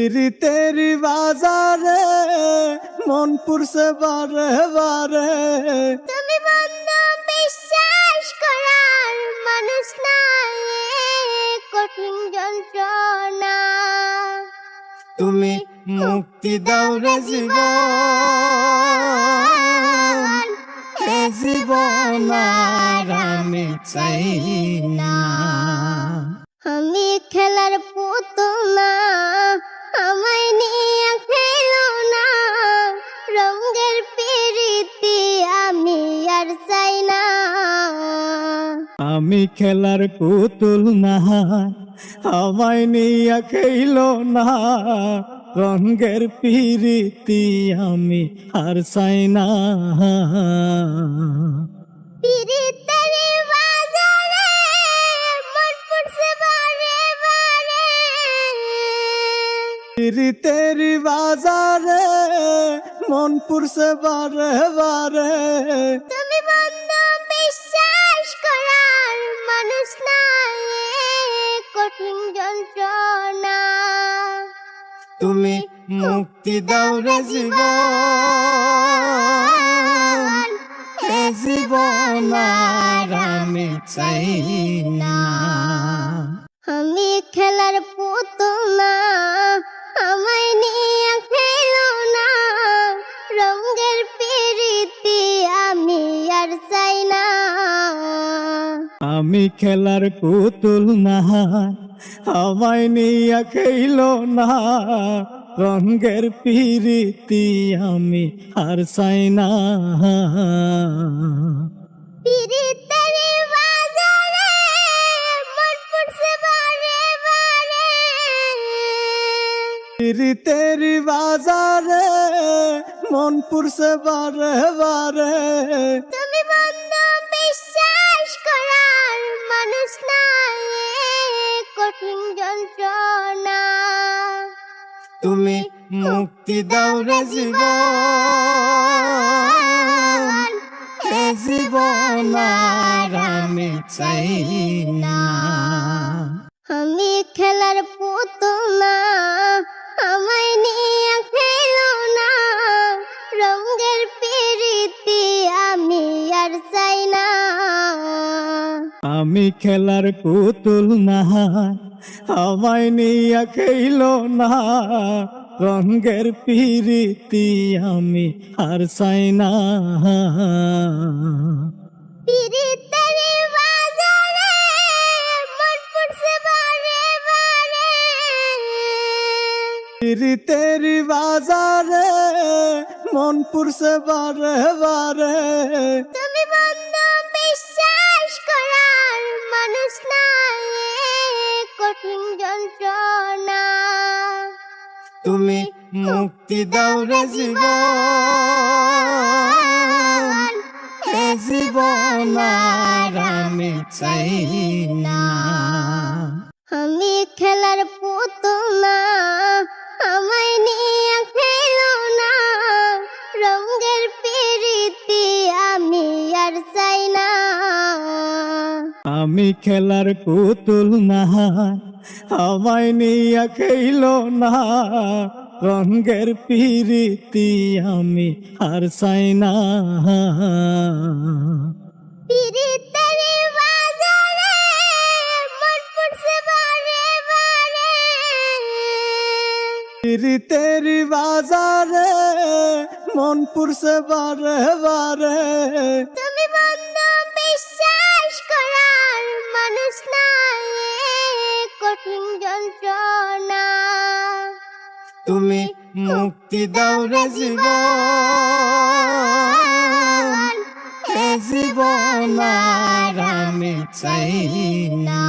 পিরিতের বাজারে মন পুরছে বারে বারে। তুমি বন্ধু বিশ্বাস করার মানুষ নাই কঠিন যন্ত্রণা। তুমি মুক্তি দাও রে জীবন। এ জীবন আমি চাই না। আমি খেলার পুতুল না চাই না। আমি খেলার পুতুল না আমায় নিয়ে খেইল না। রঙ্গের পিরিতি আমি আর চাই না। পিরিতের বাজারে মন পুরছে বারে বারে। কঠিন যন্ত্রণা তুমি মুক্তি দাও রে জীবন জীবন আমি চাই না। আমি খেলার আমি খেলার পুতুল না আমায় নিয়ে খেইল না। রঙ্গের পিরিতি আমি আর চাই না। পিরিতের বাজারে মন পুরছে বারে বারে। যন্ত্রণা। তুমি মুক্তি দাও রে জীবন। এ জীবন আমি চাই না। আমি খেলার পুতুল আমায় নিয়ে খেলো না। রঙের পিরিতি আমি আর চাই না। আমি খেলার পুতুল না। আমায় নিয়ে খেইল না। রঙ্গের পিরিতি আমি আর চাই না। পিরিতের বাজারে মন পুরছে বারে বারে। তুমি বন্ধু বিশ্বাস করার মানুষ নাই যন্ত্রণা। তুমি মুক্তি দাও রে জীবন। এ জীবন আমি চাই না। আমি খেলার পুতুল না আমায় নিয়ে খেলো না। রঙের পিরিতি আমি আর চাই না। আমি খেলার পুতুল না। আমায় নিয়ে খেইল না। রঙ্গের পিরিতি আমি আর চাই না। পিরিতের বাজারে মন পড়ছে বারে বারে। পিরিতের বাজারে পুরছে বারে বারে। তুমি বন্ধু বিশ্বাস করার মানুষ নাই কঠিন যন্ত্রণা। তুমি মুক্তি দাও রে জীবন। হে জীবন আর আমি চাই না।